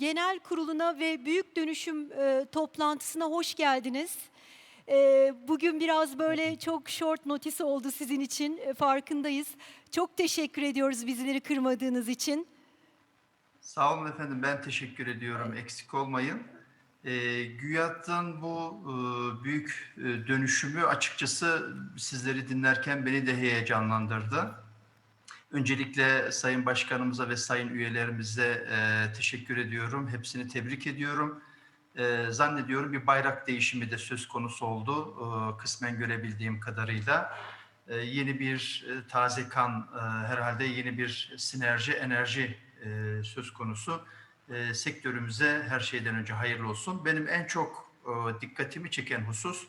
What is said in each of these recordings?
Genel Kurulu'na ve Büyük Dönüşüm e, toplantısına hoş geldiniz. E, bugün biraz böyle çok short notice oldu sizin için, e, farkındayız. Çok teşekkür ediyoruz bizleri kırmadığınız için. Sağ olun efendim. Ben teşekkür ediyorum. Eksik olmayın. E, GÜYAT'ın bu e, büyük e, dönüşümü açıkçası sizleri dinlerken beni de heyecanlandırdı. Öncelikle Sayın Başkanımıza ve Sayın üyelerimize e, teşekkür ediyorum. Hepsini tebrik ediyorum. E, zannediyorum bir bayrak değişimi de söz konusu oldu. E, kısmen görebildiğim kadarıyla. E, yeni bir e, taze kan, e, herhalde yeni bir sinerji, enerji e, söz konusu. E, sektörümüze her şeyden önce hayırlı olsun. Benim en çok e, dikkatimi çeken husus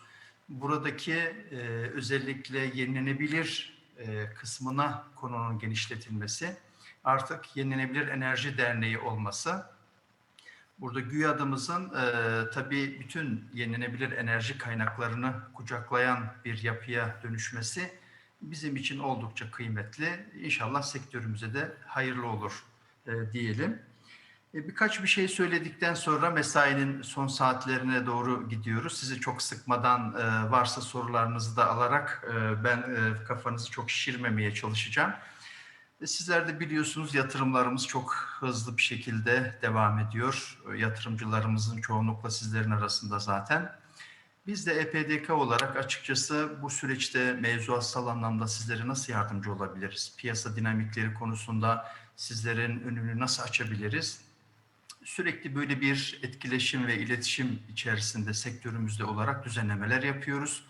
buradaki e, özellikle yenilenebilir e, kısmına konunun genişletilmesi. Artık Yenilenebilir Enerji Derneği olması. Burada GÜYAD'ımızın e, tabii bütün yenilenebilir enerji kaynaklarını kucaklayan bir yapıya dönüşmesi bizim için oldukça kıymetli. İnşallah sektörümüze de hayırlı olur e, diyelim. E, birkaç bir şey söyledikten sonra mesainin son saatlerine doğru gidiyoruz. Sizi çok sıkmadan e, varsa sorularınızı da alarak e, ben kafanızı çok şişirmemeye çalışacağım. Sizler de biliyorsunuz yatırımlarımız çok hızlı bir şekilde devam ediyor. Yatırımcılarımızın çoğunlukla sizlerin arasında zaten. Biz de EPDK olarak açıkçası bu süreçte mevzuatsal anlamda sizlere nasıl yardımcı olabiliriz? Piyasa dinamikleri konusunda sizlerin önünü nasıl açabiliriz? Sürekli böyle bir etkileşim ve iletişim içerisinde sektörümüzde olarak düzenlemeler yapıyoruz.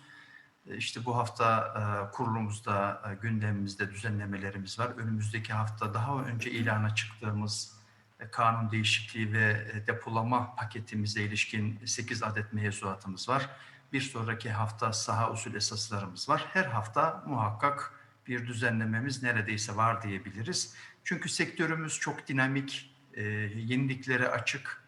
E, İşte bu hafta e, kurulumuzda, e, gündemimizde düzenlemelerimiz var. Önümüzdeki hafta daha önce ilana çıktığımız kanun değişikliği ve depolama paketimize ilişkin 8 adet mevzuatımız var. Bir sonraki hafta saha usul esaslarımız var. Her hafta muhakkak bir düzenlememiz neredeyse var diyebiliriz. Çünkü sektörümüz çok dinamik, e, yeniliklere açık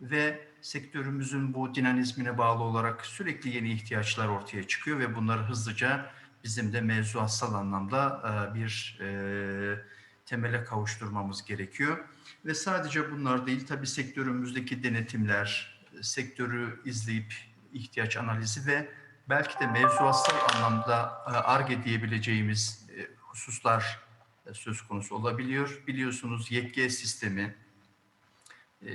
ve sektörümüzün bu dinamizmine bağlı olarak sürekli yeni ihtiyaçlar ortaya çıkıyor ve bunları hızlıca bizim de mevzuatsal anlamda e, bir e, temele kavuşturmamız gerekiyor. Ve sadece bunlar değil tabii sektörümüzdeki denetimler, sektörü izleyip ihtiyaç analizi ve belki de mevzuatsal anlamda e, arge diyebileceğimiz e, hususlar e, söz konusu olabiliyor. Biliyorsunuz YG sistemi, e,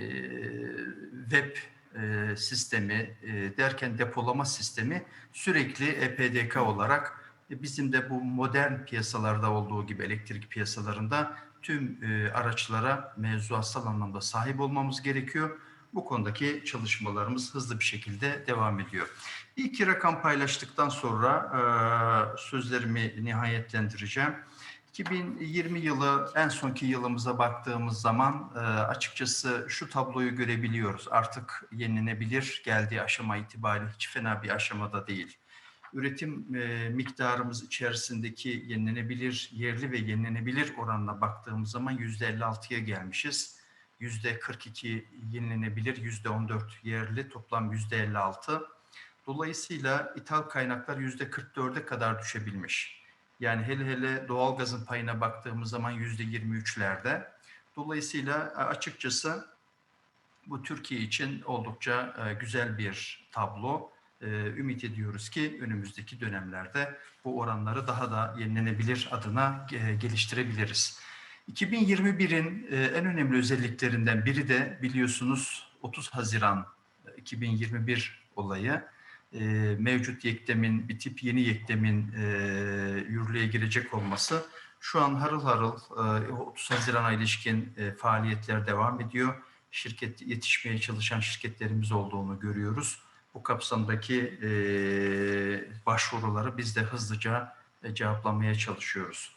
web e, sistemi e, derken depolama sistemi sürekli EPDK olarak e, bizim de bu modern piyasalarda olduğu gibi elektrik piyasalarında tüm araçlara mevzuatsal anlamda sahip olmamız gerekiyor. Bu konudaki çalışmalarımız hızlı bir şekilde devam ediyor. İki rakam paylaştıktan sonra e, sözlerimi nihayetlendireceğim. 2020 yılı en sonki yılımıza baktığımız zaman e, açıkçası şu tabloyu görebiliyoruz. Artık yenilenebilir geldiği aşama itibariyle hiç fena bir aşamada değil. Üretim e, miktarımız içerisindeki yenilenebilir, yerli ve yenilenebilir oranına baktığımız zaman %56'ya gelmişiz. %42 yenilenebilir, %14 yerli, toplam %56. Dolayısıyla ithal kaynaklar %44'e kadar düşebilmiş. Yani hele hele doğalgazın payına baktığımız zaman yüzde 23'lerde. Dolayısıyla açıkçası bu Türkiye için oldukça e, güzel bir tablo. E, Ümit ediyoruz ki önümüzdeki dönemlerde bu oranları daha da yenilenebilir adına e, geliştirebiliriz. 2021'in en önemli özelliklerinden biri de biliyorsunuz 30 Haziran 2021 olayı e, mevcut yeklemin bitip yeni yeklemin e, yürürlüğe girecek olması şu an harıl harıl e, 30 Haziran'a ilişkin e, faaliyetler devam ediyor. Şirket yetişmeye çalışan şirketlerimiz olduğunu görüyoruz. Bu kapsamdaki e, başvuruları biz de hızlıca e, cevaplamaya çalışıyoruz.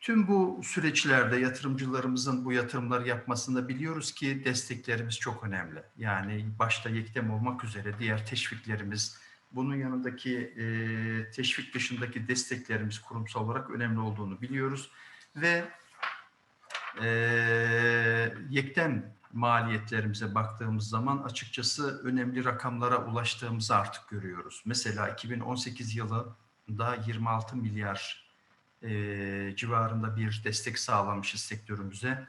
Tüm bu süreçlerde yatırımcılarımızın bu yatırımları yapmasında biliyoruz ki desteklerimiz çok önemli. Yani başta Yektem olmak üzere diğer teşviklerimiz, bunun yanındaki e, teşvik dışındaki desteklerimiz kurumsal olarak önemli olduğunu biliyoruz. Ve e, Yektem maliyetlerimize baktığımız zaman açıkçası önemli rakamlara ulaştığımızı artık görüyoruz. Mesela 2018 yılında 26 milyar e, civarında bir destek sağlamışız sektörümüze.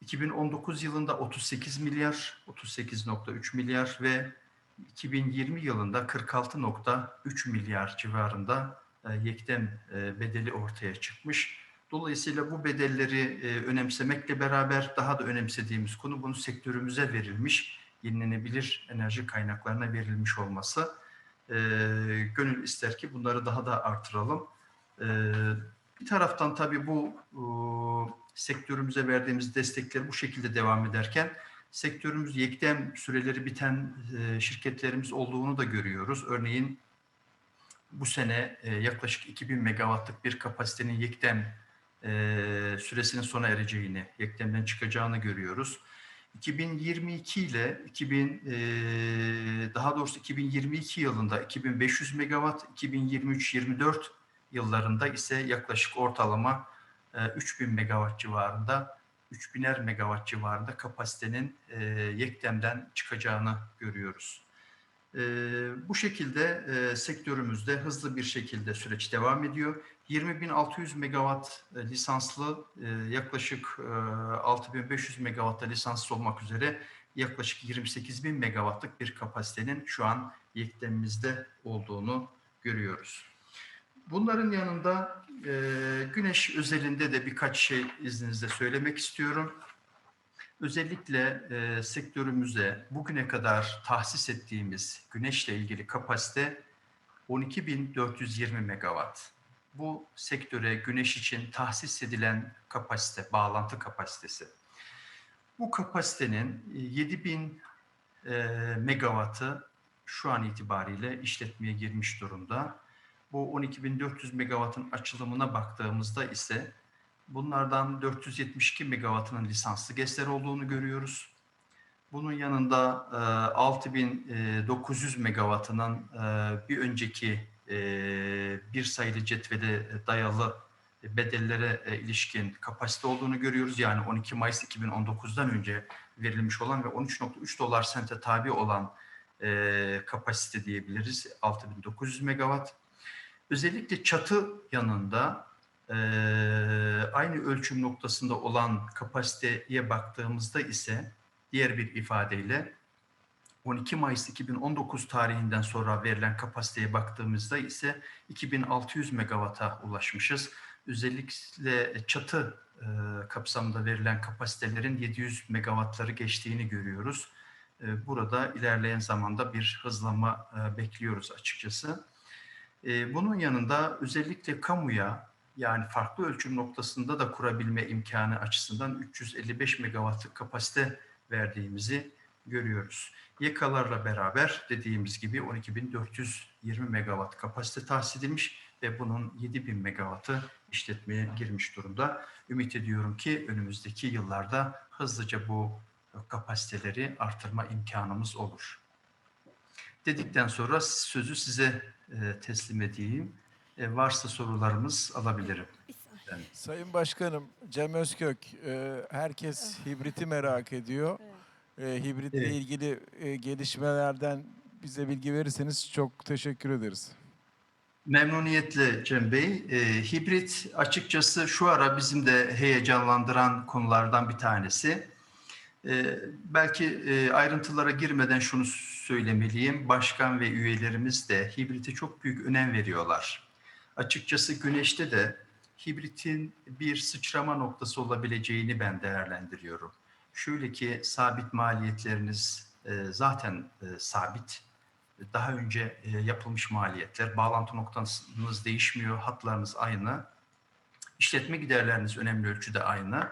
2019 yılında 38 milyar, 38.3 milyar ve 2020 yılında 46.3 milyar civarında e, yekten e, bedeli ortaya çıkmış. Dolayısıyla bu bedelleri e, önemsemekle beraber daha da önemsediğimiz konu bunu sektörümüze verilmiş, yenilenebilir enerji kaynaklarına verilmiş olması. E, Gönül ister ki bunları daha da artıralım. E, Bir taraftan tabii bu e, sektörümüze verdiğimiz destekler bu şekilde devam ederken sektörümüz yektem süreleri biten e, şirketlerimiz olduğunu da görüyoruz. Örneğin bu sene e, yaklaşık 2000 megawattlık bir kapasitenin yektem e, süresinin sona ereceğini, yektemden çıkacağını görüyoruz. 2022 ile 2000 e, daha doğrusu 2022 yılında 2500 megawatt, 2023-24 yıllarında ise yaklaşık ortalama e, 3000 megawatt civarında 3000'er megawatt civarında kapasitenin e, yektemden çıkacağını görüyoruz. E, bu şekilde e, sektörümüzde hızlı bir şekilde süreç devam ediyor. 20.600 megawatt e, lisanslı e, yaklaşık e, 6.500 megawatta lisanslı olmak üzere yaklaşık 28.000 megawattlık bir kapasitenin şu an yeklemimizde olduğunu görüyoruz. Bunların yanında e, güneş özelinde de birkaç şey izninizle söylemek istiyorum. Özellikle e, sektörümüze bugüne kadar tahsis ettiğimiz güneşle ilgili kapasite 12.420 megawatt. Bu sektöre güneş için tahsis edilen kapasite, bağlantı kapasitesi. Bu kapasitenin 7000 e, megawattı şu an itibariyle işletmeye girmiş durumda. Bu 12.400 megawattın açılımına baktığımızda ise bunlardan 472 megawattının lisanslı GES'ler olduğunu görüyoruz. Bunun yanında e, 6900 megawattının e, bir önceki e, bir sayılı cetvele dayalı bedellere e, ilişkin kapasite olduğunu görüyoruz. Yani 12 Mayıs 2019'dan önce verilmiş olan ve 13.3 dolar sente tabi olan e, kapasite diyebiliriz. 6900 megawatt. Özellikle çatı yanında e, aynı ölçüm noktasında olan kapasiteye baktığımızda ise diğer bir ifadeyle 12 Mayıs 2019 tarihinden sonra verilen kapasiteye baktığımızda ise 2600 megawata ulaşmışız. Özellikle çatı e, kapsamında verilen kapasitelerin 700 megawattları geçtiğini görüyoruz. E, burada ilerleyen zamanda bir hızlanma e, bekliyoruz açıkçası. E, bunun yanında özellikle kamuya yani farklı ölçüm noktasında da kurabilme imkanı açısından 355 megawattlık kapasite verdiğimizi görüyoruz. YEKA'larla beraber dediğimiz gibi 12.420 megawatt kapasite tahsis edilmiş ve bunun 7.000 megawattı işletmeye girmiş durumda. Ümit ediyorum ki önümüzdeki yıllarda hızlıca bu kapasiteleri artırma imkanımız olur. Dedikten sonra sözü size e, teslim edeyim. E, varsa sorularımız alabilirim. Ben. Sayın Başkanım, Cem Özkök, e, herkes hibriti merak ediyor. E, hibritle Evet. ilgili e, gelişmelerden bize bilgi verirseniz çok teşekkür ederiz. Memnuniyetle Cem Bey. E, hibrit açıkçası şu ara bizim de heyecanlandıran konulardan bir tanesi. E, belki e, ayrıntılara girmeden şunu söylemeliyim. Başkan ve üyelerimiz de hibrite çok büyük önem veriyorlar. Açıkçası güneşte de hibritin bir sıçrama noktası olabileceğini ben değerlendiriyorum. Şöyle ki sabit maliyetleriniz e, zaten e, sabit daha önce yapılmış maliyetler, bağlantı noktanız değişmiyor, hatlarınız aynı, işletme giderleriniz önemli ölçüde aynı.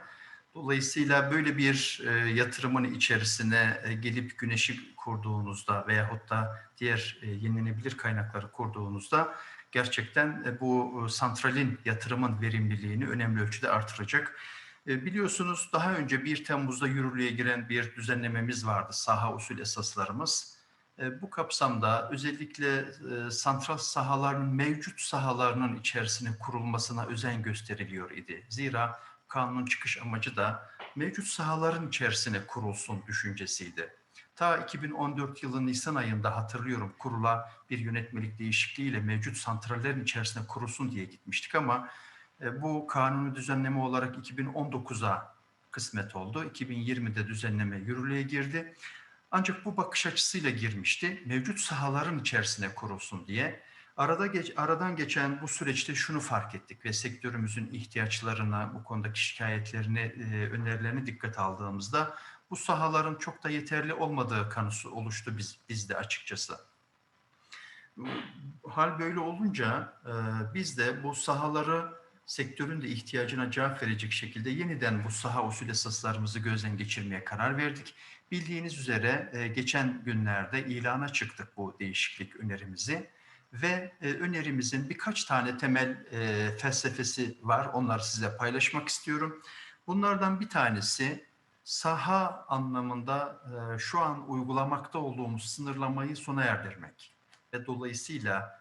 Dolayısıyla böyle bir e, yatırımın içerisine e, gelip güneşi kurduğunuzda veyahut da diğer e, yenilenebilir kaynakları kurduğunuzda gerçekten e, bu e, santralin yatırımın verimliliğini önemli ölçüde artıracak. E, biliyorsunuz daha önce 1 Temmuz'da yürürlüğe giren bir düzenlememiz vardı, saha usul esaslarımız. E, Bu kapsamda özellikle e, santral sahaların mevcut sahalarının içerisine kurulmasına özen gösteriliyor idi. Zira kanunun çıkış amacı da mevcut sahaların içerisine kurulsun düşüncesiydi. Ta 2014 yılı Nisan ayında hatırlıyorum kurula bir yönetmelik değişikliğiyle mevcut santrallerin içerisine kurulsun diye gitmiştik ama e, bu kanuni düzenleme olarak 2019'a kısmet oldu. 2020'de düzenleme yürürlüğe girdi. Ancak bu bakış açısıyla girmişti. Mevcut sahaların içerisine kurulsun diye. Arada geç, aradan geçen bu süreçte şunu fark ettik ve sektörümüzün ihtiyaçlarına, bu konudaki şikayetlerini, önerilerini dikkate aldığımızda bu sahaların çok da yeterli olmadığı kanısı oluştu biz, bizde açıkçası. Hal böyle olunca biz de bu sahaları sektörün de ihtiyacına cevap verecek şekilde yeniden bu saha usul esaslarımızı gözden geçirmeye karar verdik. Bildiğiniz üzere geçen günlerde ilana çıktık bu değişiklik önerimizi ve e, önerimizin birkaç tane temel e, felsefesi var. Onları size paylaşmak istiyorum. Bunlardan bir tanesi saha anlamında e, şu an uygulamakta olduğumuz sınırlamayı sona erdirmek ve dolayısıyla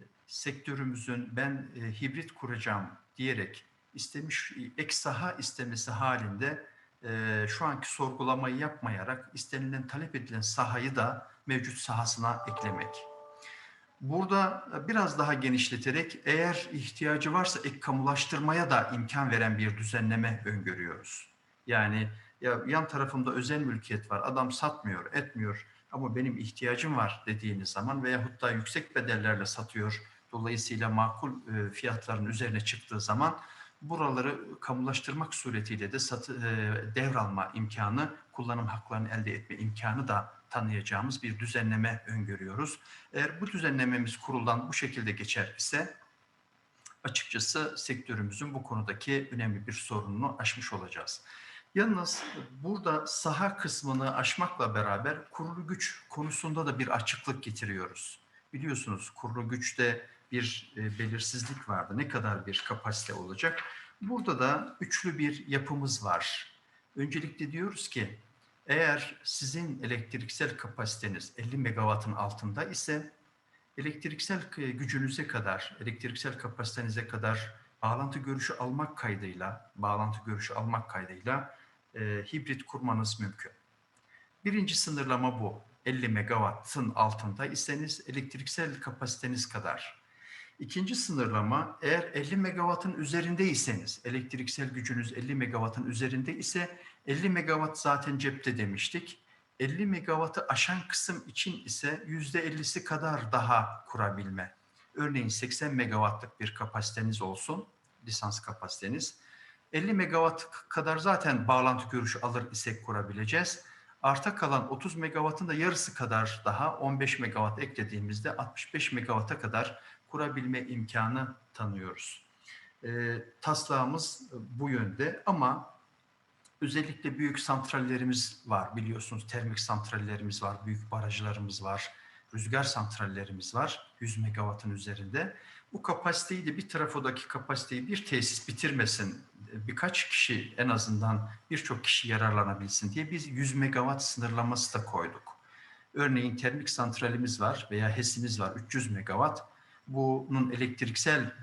e, sektörümüzün ben e, hibrit kuracağım diyerek istemiş ek saha istemesi halinde e, şu anki sorgulamayı yapmayarak istenilen talep edilen sahayı da mevcut sahasına eklemek. Burada e, biraz daha genişleterek eğer ihtiyacı varsa ek kamulaştırmaya da imkan veren bir düzenleme öngörüyoruz. Yani ya yan tarafımda özel mülkiyet var, adam satmıyor, etmiyor ama benim ihtiyacım var dediğiniz zaman veyahut da yüksek bedellerle satıyor, dolayısıyla makul e, fiyatların üzerine çıktığı zaman buraları kamulaştırmak suretiyle de satı, e, devralma imkanı, kullanım haklarını elde etme imkanı da tanıyacağımız bir düzenleme öngörüyoruz. Eğer bu düzenlememiz kuruldan bu şekilde geçer ise açıkçası sektörümüzün bu konudaki önemli bir sorununu aşmış olacağız. Yalnız burada saha kısmını aşmakla beraber kurulu güç konusunda da bir açıklık getiriyoruz. Biliyorsunuz kurulu güçte bir e, belirsizlik vardı. Ne kadar bir kapasite olacak? Burada da üçlü bir yapımız var. Öncelikle diyoruz ki eğer sizin elektriksel kapasiteniz 50 megawattın altında ise elektriksel gücünüze kadar, elektriksel kapasitenize kadar bağlantı görüşü almak kaydıyla, bağlantı görüşü almak kaydıyla e, hibrit kurmanız mümkün. Birinci sınırlama bu. 50 megawattın altında iseniz elektriksel kapasiteniz kadar. İkinci sınırlama eğer 50 megawattın üzerindeyseniz, elektriksel gücünüz 50 megawattın üzerinde ise 50 megawatt zaten cepte demiştik. 50 megawattı aşan kısım için ise %50'si kadar daha kurabilme. Örneğin 80 megawattlık bir kapasiteniz olsun, lisans kapasiteniz. 50 megawatt kadar zaten bağlantı görüşü alır isek kurabileceğiz. Arta kalan 30 megawattın da yarısı kadar daha 15 megawatt eklediğimizde 65 megawatta kadar kurabilme imkanı tanıyoruz. E, taslağımız bu yönde ama özellikle büyük santrallerimiz var biliyorsunuz termik santrallerimiz var, büyük barajlarımız var, rüzgar santrallerimiz var 100 megawattın üzerinde. Bu kapasiteyi de bir trafodaki kapasiteyi bir tesis bitirmesin, birkaç kişi en azından birçok kişi yararlanabilsin diye biz 100 megawatt sınırlaması da koyduk. Örneğin termik santralimiz var veya HES'imiz var 300 megawatt. Bunun elektriksel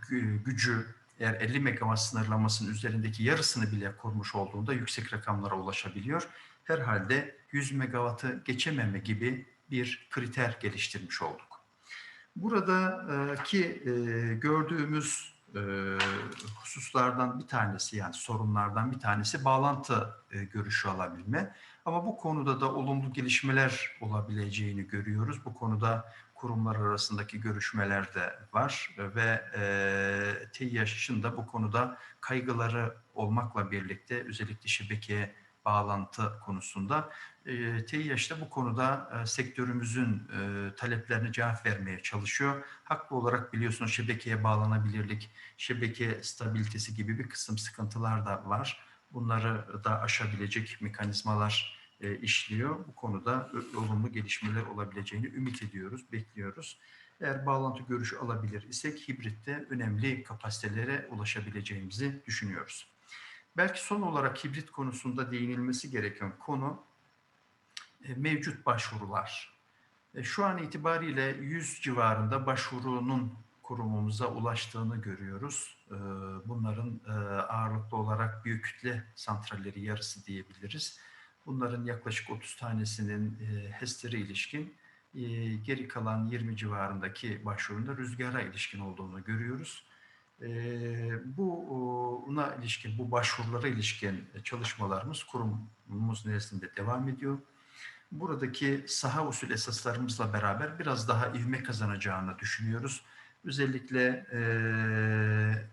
gücü eğer 50 megawatt sınırlamasının üzerindeki yarısını bile kurmuş olduğunda yüksek rakamlara ulaşabiliyor. Herhalde 100 megawattı geçememe gibi bir kriter geliştirmiş olduk. Buradaki e, gördüğümüz e, hususlardan bir tanesi yani sorunlardan bir tanesi bağlantı e, görüşü alabilme. Ama bu konuda da olumlu gelişmeler olabileceğini görüyoruz. Bu konuda kurumlar arasındaki görüşmeler de var ve e, TİH'ın da bu konuda kaygıları olmakla birlikte özellikle şebekeye bağlantı konusunda e, TİH de bu konuda e, sektörümüzün e, taleplerine cevap vermeye çalışıyor. Haklı olarak biliyorsunuz şebekeye bağlanabilirlik, şebeke stabilitesi gibi bir kısım sıkıntılar da var. Bunları da aşabilecek mekanizmalar e, işliyor. Bu konuda olumlu gelişmeler olabileceğini ümit ediyoruz, bekliyoruz. Eğer bağlantı görüşü alabilir isek hibritte önemli kapasitelere ulaşabileceğimizi düşünüyoruz. Belki son olarak hibrit konusunda değinilmesi gereken konu e, mevcut başvurular. E, şu an itibariyle 100 civarında başvurunun kurumumuza ulaştığını görüyoruz. Bunların ağırlıklı olarak büyük kütle santralleri yarısı diyebiliriz. Bunların yaklaşık 30 tanesinin HES'lere ilişkin, geri kalan 20 civarındaki başvurunda rüzgara ilişkin olduğunu görüyoruz. E, bu buna ilişkin, bu başvurulara ilişkin çalışmalarımız kurumumuz nezdinde devam ediyor. Buradaki saha usul esaslarımızla beraber biraz daha ivme kazanacağını düşünüyoruz. Özellikle e,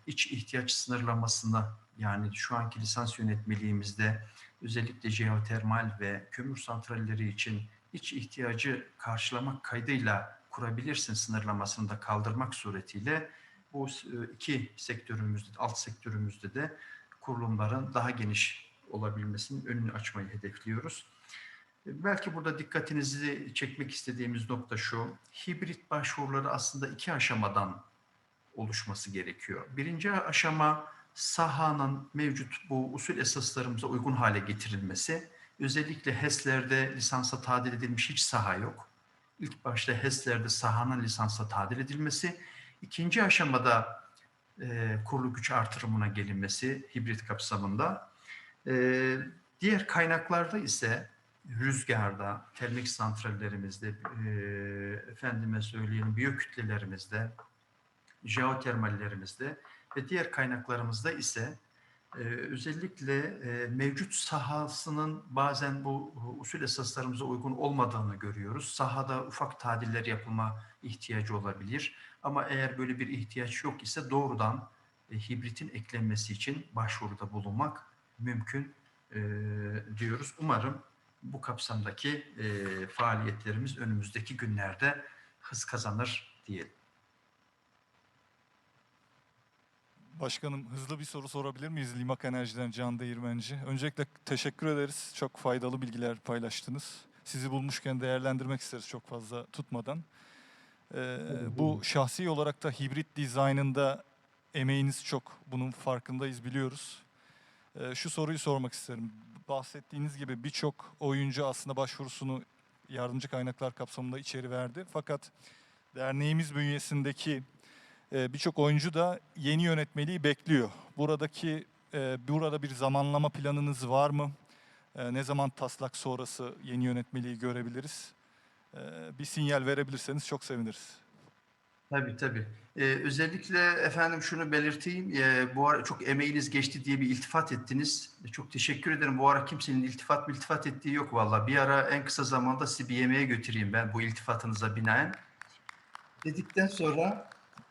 iç ihtiyaç sınırlamasına yani şu anki lisans yönetmeliğimizde özellikle jeotermal ve kömür santralleri için iç ihtiyacı karşılamak kaydıyla kurabilirsin sınırlamasını da kaldırmak suretiyle bu e, iki sektörümüzde, alt sektörümüzde de kurulumların daha geniş olabilmesinin önünü açmayı hedefliyoruz. E, Belki burada dikkatinizi çekmek istediğimiz nokta şu, hibrit başvuruları aslında iki aşamadan oluşması gerekiyor. Birinci aşama sahanın mevcut bu usul esaslarımıza uygun hale getirilmesi. Özellikle HES'lerde lisansa tadil edilmiş hiç saha yok. İlk başta HES'lerde sahanın lisansa tadil edilmesi. İkinci aşamada e, kurulu güç artırımına gelinmesi hibrit kapsamında. E, diğer kaynaklarda ise rüzgarda, termik santrallerimizde, e, efendime söyleyelim biyokütlelerimizde, jeotermallerimizde ve diğer kaynaklarımızda ise e, özellikle e, mevcut sahasının bazen bu usul esaslarımıza uygun olmadığını görüyoruz. Sahada ufak tadiller yapılma ihtiyacı olabilir. Ama eğer böyle bir ihtiyaç yok ise doğrudan e, hibritin eklenmesi için başvuruda bulunmak mümkün e, diyoruz. Umarım bu kapsamdaki e, faaliyetlerimiz önümüzdeki günlerde hız kazanır diyelim. Başkanım hızlı bir soru sorabilir miyiz Limak Enerji'den Can Değirmenci? Öncelikle teşekkür ederiz. Çok faydalı bilgiler paylaştınız. Sizi bulmuşken değerlendirmek isteriz çok fazla tutmadan. Ee, bu şahsi olarak da hibrit dizaynında emeğiniz çok. Bunun farkındayız, biliyoruz. Ee, şu soruyu sormak isterim. Bahsettiğiniz gibi birçok oyuncu aslında başvurusunu yardımcı kaynaklar kapsamında içeri verdi. Fakat derneğimiz bünyesindeki birçok oyuncu da yeni yönetmeliği bekliyor. Buradaki e, burada bir zamanlama planınız var mı? E, ne zaman taslak sonrası yeni yönetmeliği görebiliriz? E, bir sinyal verebilirseniz çok seviniriz. Tabii tabii. Ee, özellikle efendim şunu belirteyim. Ee, bu ara çok emeğiniz geçti diye bir iltifat ettiniz. Çok teşekkür ederim. Bu ara kimsenin iltifat iltifat ettiği yok valla. Bir ara en kısa zamanda sizi bir yemeğe götüreyim ben bu iltifatınıza binaen. Dedikten sonra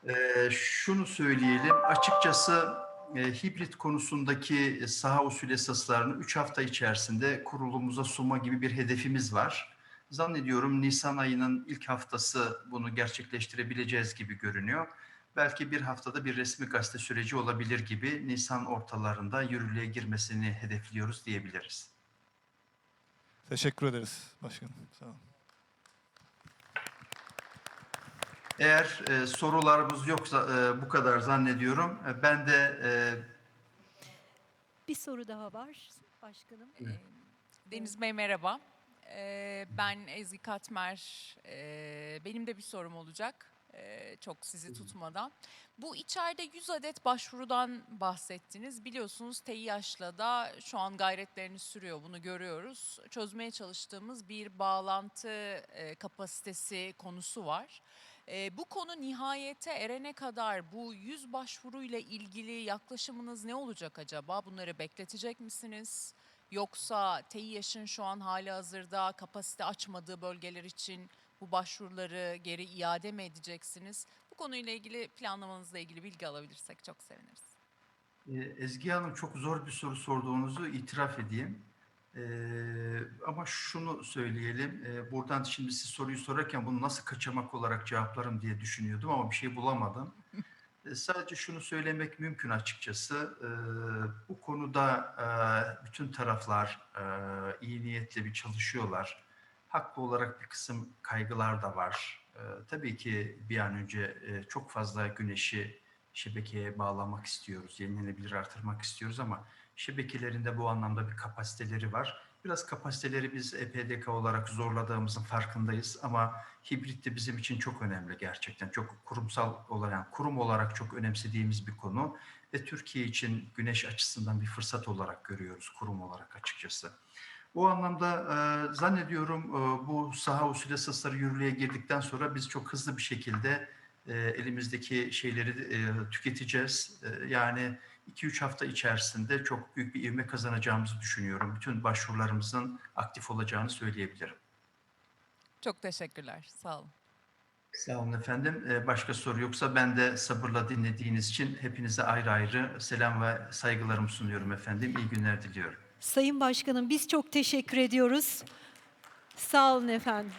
e, şunu söyleyelim. Açıkçası e, hibrit konusundaki saha usul esaslarını 3 hafta içerisinde kurulumuza sunma gibi bir hedefimiz var. Zannediyorum Nisan ayının ilk haftası bunu gerçekleştirebileceğiz gibi görünüyor. Belki bir haftada bir resmi gazete süreci olabilir gibi Nisan ortalarında yürürlüğe girmesini hedefliyoruz diyebiliriz. Teşekkür ederiz başkanım. Sağ olun. Eğer e, sorularımız yoksa e, bu kadar zannediyorum. E, ben de e, Bir soru daha var başkanım. Evet. Ee, Deniz Bey merhaba. Ee, Ben Ezgi Katmer. Ee, Benim de bir sorum olacak. Ee, Çok sizi tutmadan. Bu içeride 100 adet başvurudan bahsettiniz. Biliyorsunuz TİH'la da şu an gayretlerini sürüyor. Bunu görüyoruz. Çözmeye çalıştığımız bir bağlantı e, kapasitesi konusu var. Ee, Bu konu nihayete erene kadar bu 100 başvuruyla ilgili yaklaşımınız ne olacak acaba? Bunları bekletecek misiniz? Yoksa TİH'in şu an hali hazırda kapasite açmadığı bölgeler için bu başvuruları geri iade mi edeceksiniz? Bu konuyla ilgili planlamanızla ilgili bilgi alabilirsek çok seviniriz. e, Ezgi Hanım çok zor bir soru sorduğunuzu itiraf edeyim. E, ama şunu söyleyelim. E, buradan şimdi siz soruyu sorarken bunu nasıl kaçamak olarak cevaplarım diye düşünüyordum ama bir şey bulamadım. E, Sadece şunu söylemek mümkün açıkçası. E, bu konuda e, bütün taraflar e, iyi niyetli bir çalışıyorlar. Haklı olarak bir kısım kaygılar da var. E, tabii ki bir an önce e, çok fazla güneşi şebekeye bağlamak istiyoruz, yenilenebilir artırmak istiyoruz ama şebekelerinde bu anlamda bir kapasiteleri var. Biraz kapasiteleri biz EPDK olarak zorladığımızın farkındayız ama hibrit de bizim için çok önemli gerçekten. Çok kurumsal olarak, kurum olarak çok önemsediğimiz bir konu ve Türkiye için güneş açısından bir fırsat olarak görüyoruz kurum olarak açıkçası. Bu anlamda e, zannediyorum e, bu saha usul esasları yürürlüğe girdikten sonra biz çok hızlı bir şekilde e, elimizdeki şeyleri e, tüketeceğiz. E, yani 2-3 hafta içerisinde çok büyük bir ivme kazanacağımızı düşünüyorum. Bütün başvurularımızın aktif olacağını söyleyebilirim. Çok teşekkürler. Sağ olun. Sağ olun efendim. E, başka soru yoksa ben de sabırla dinlediğiniz için hepinize ayrı ayrı selam ve saygılarımı sunuyorum efendim. İyi günler diliyorum. Sayın Başkanım biz çok teşekkür ediyoruz. Sağ olun efendim.